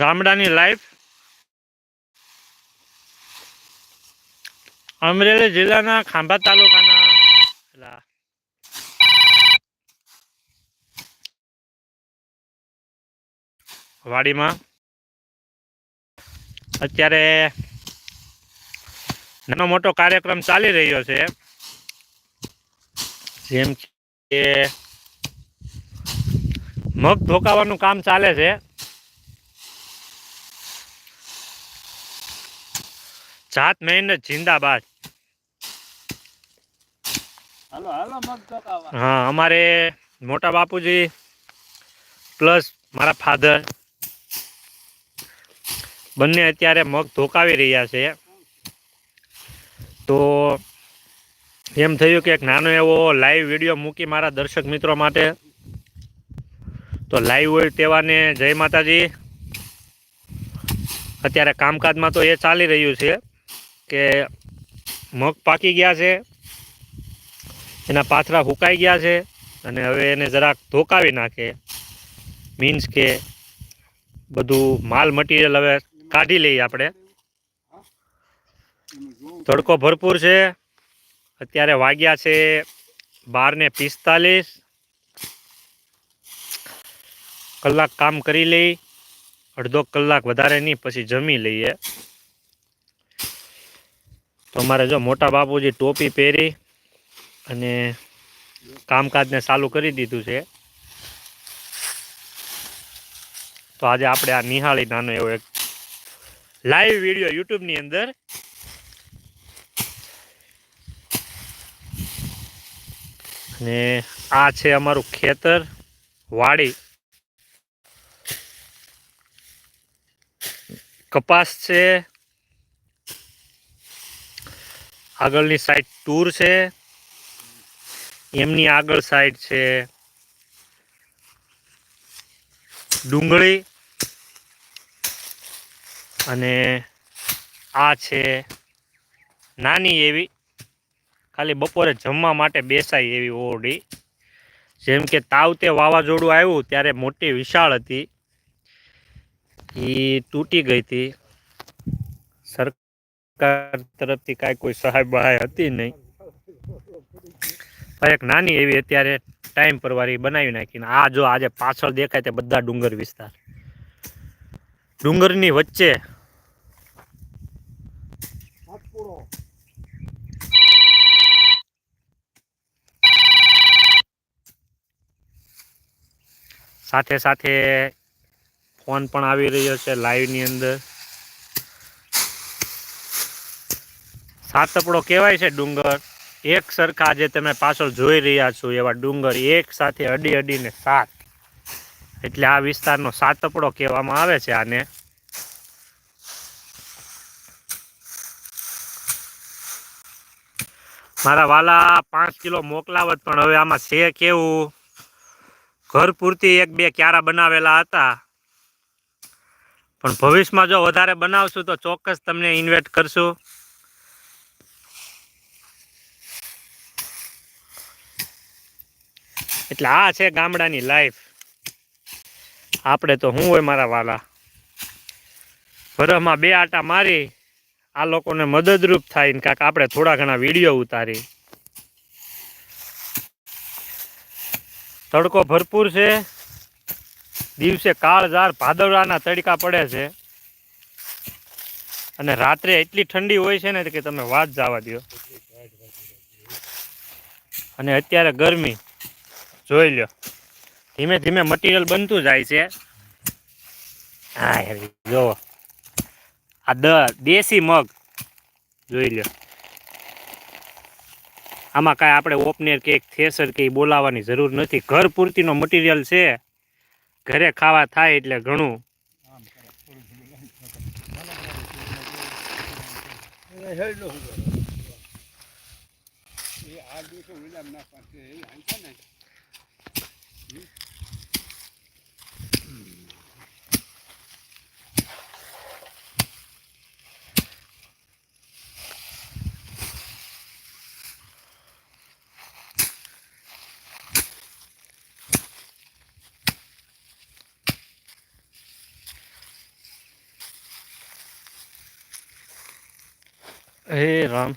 ગામડાની લાઈફ અમરેલી જિલ્લાના ખાંભા તાલુકાના વાડીમાં. અત્યારે નાનો મોટો કાર્યક્રમ ચાલી રહ્યો છે. જેમ કે મગ ધોકાવાનું કામ ચાલે છે. જાત મહેનત જિંદાબાદ. હા અમારે મોટા બાપુજી પ્લસ મારા ફાધર બંને અત્યારે મગ ધોકાવી રહ્યા છે. તો એમ થયું કે એક નાનો એવો લાઈવ વીડિયો મૂકી મારા દર્શક મિત્રો માટે. તો લાઈવ હોય તેવાને જય માતાજી. અત્યારે કામકાજમાં તો એ ચાલી રહ્યું છે. કે મગ પાકી ગયા છે, એના પાથરા હુકાઈ ગયા છે અને હવે એને જરાક ધોકાવી નાખે. મીન્સ કે બધું માલ મટીરિયલ હવે કાઢી લઈએ આપણે. તડકો ભરપૂર છે. અત્યારે વાગ્યા છે બાર ને પિસ્તાલીસ. કલાક કામ કરી લઈ, અડધો કલાક વધારે નહીં, પછી જમી લઈએ. તો અમારે જો મોટા બાપુજી ટોપી પહેરી અને કામકાજને ચાલુ કરી દીધું છે. તો આજે આપણે આ નિહાળી નાનો એવો એક લાઈવ વીડિયો યુટ્યુબની અંદર અને આ છે અમારું ખેતર વાડી. કપાસ છે આગળની સાઈડ ટૂર છે. એમની આગળ સાઈડ છે. ડુંગળી અને આ છે નાની એવી, ખાલી બપોરે જમવા માટે બેસાય એવી ઓરડી. જેમ કે તાવ તે વાવાઝોડું આવ્યું ત્યારે મોટી વિશાળ હતી. એ તૂટી ગઈ હતી. સરકાર તરફથી કાંઈ કોઈ સહાય બહાય હતી નહીં. એક નાની એવી અત્યારે ટાઈમ પરવારી બનાવી નાખીને આ જો આજે પાછળ દેખાય તે બધા ડુંગર વિસ્તાર. ડુંગરની વચ્ચે સાથે સાથે ફોન પણ આવી રહ્યો છે લાઈવની અંદર. સાતપડો કહેવાય છે ડુંગર. એક સરખા જે તમે પાછળ જોઈ રહ્યા છો એવા ડુંગર એક સાથે અડી અડીને સાત. એટલે આ વિસ્તારનો સાતપડો કહેવામાં આવે છે આને. મારા વાલા પાંચ કિલો મોકલાવત, પણ હવે આમાં છે કેવું? ઘર પૂરતી એક બે ક્યારા બનાવેલા હતા. પણ ભવિષ્યમાં જો વધારે બનાવશું તો ચોક્કસ તમને ઇન્વેટ કરશું. એટલે આ છે ગામડાની લાઈફ આપણે તો શું હોય મારા વાલા? વરસમાં બે આટા મારી, આ લોકોને મદદરૂપ થાય ને કાંક આપણે થોડા ઘણા વીડિયો ઉતારી. તડકો ભરપૂર છે. દિવસે કાળઝાર ભાદરડાના તડકા પડે છે. અને રાત્રે એટલી ઠંડી હોય છે ને કે તમે વાત જવા દો અને અત્યારે ગરમી. જોઈ લ્યો. ધીમે ધીમે મટીરિયલ બનતું જાય છે. હા જો. આ દ, દેશી મગ. જોઈ લ્યો. આમાં કાંઈ આપણે ઓપનેર કે થેસર કે બોલાવવાની જરૂર નથી. ઘર પૂરતીનો મટીરિયલ છે. ઘરે ખાવા થાય એટલે ઘણું. આ દિવસો વિલામ ના પાસે Hey, Ram.